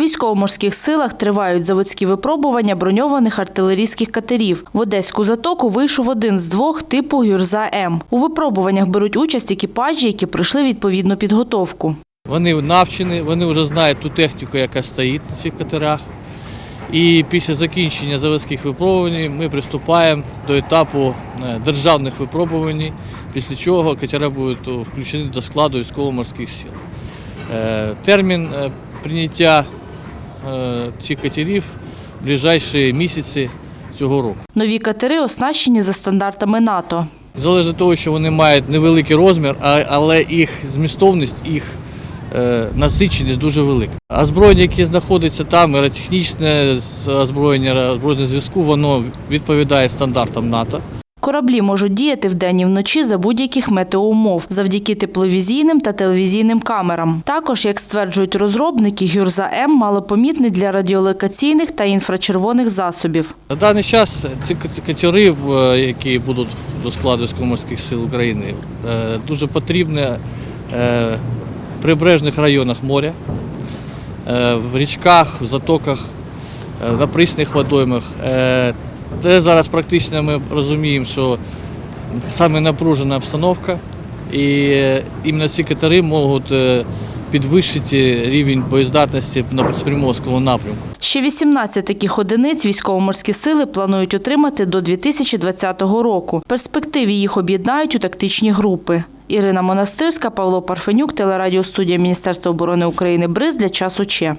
військово-морських силах тривають заводські випробування броньованих артилерійських катерів. В Одеську затоку вийшов один з двох типу Гюрза М. У випробуваннях беруть участь екіпажі, які пройшли відповідну підготовку. Вони навчені, вони вже знають ту техніку, яка стоїть на цих катерах. І після закінчення заводських випробувань ми приступаємо до етапу е, державних випробувань, після чого катера будуть включені до складу військово-морських сил. Е, Термін е, прийняття цих катерів в ближайші місяці цього року. Нові катери оснащені за стандартами НАТО. Залежно від того, що вони мають невеликий розмір, але їх змістовність, їх е, насиченість дуже велика. Озброєння, яке знаходиться там, аеротехнічне озброєння, озброєння зв'язку, воно відповідає стандартам НАТО. Кораблі можуть діяти вдень і вночі за будь-яких метеоумов завдяки тепловізійним та телевізійним камерам. Також, як стверджують розробники, Гюрза М малопомітний для радіолокаційних та інфрачервоних засобів. На даний час ці кат- катери, е, які будуть до складу військово-морських сил України, е, дуже потрібні е, в прибережних районах моря, в річках, в затоках, на прісних водоймах. Де зараз практично ми розуміємо, що саме напружена обстановка, і іменно ці катери можуть е, підвищити рівень боєздатності на Приморському напрямку. Ще 18 таких одиниць військово-морські сили планують отримати до 2020 року. Перспективі їх об'єднають у тактичні групи. Ірина Монастирська, Павло Парфенюк, телерадіостудія Міністерства оборони України Бриз для часу Че.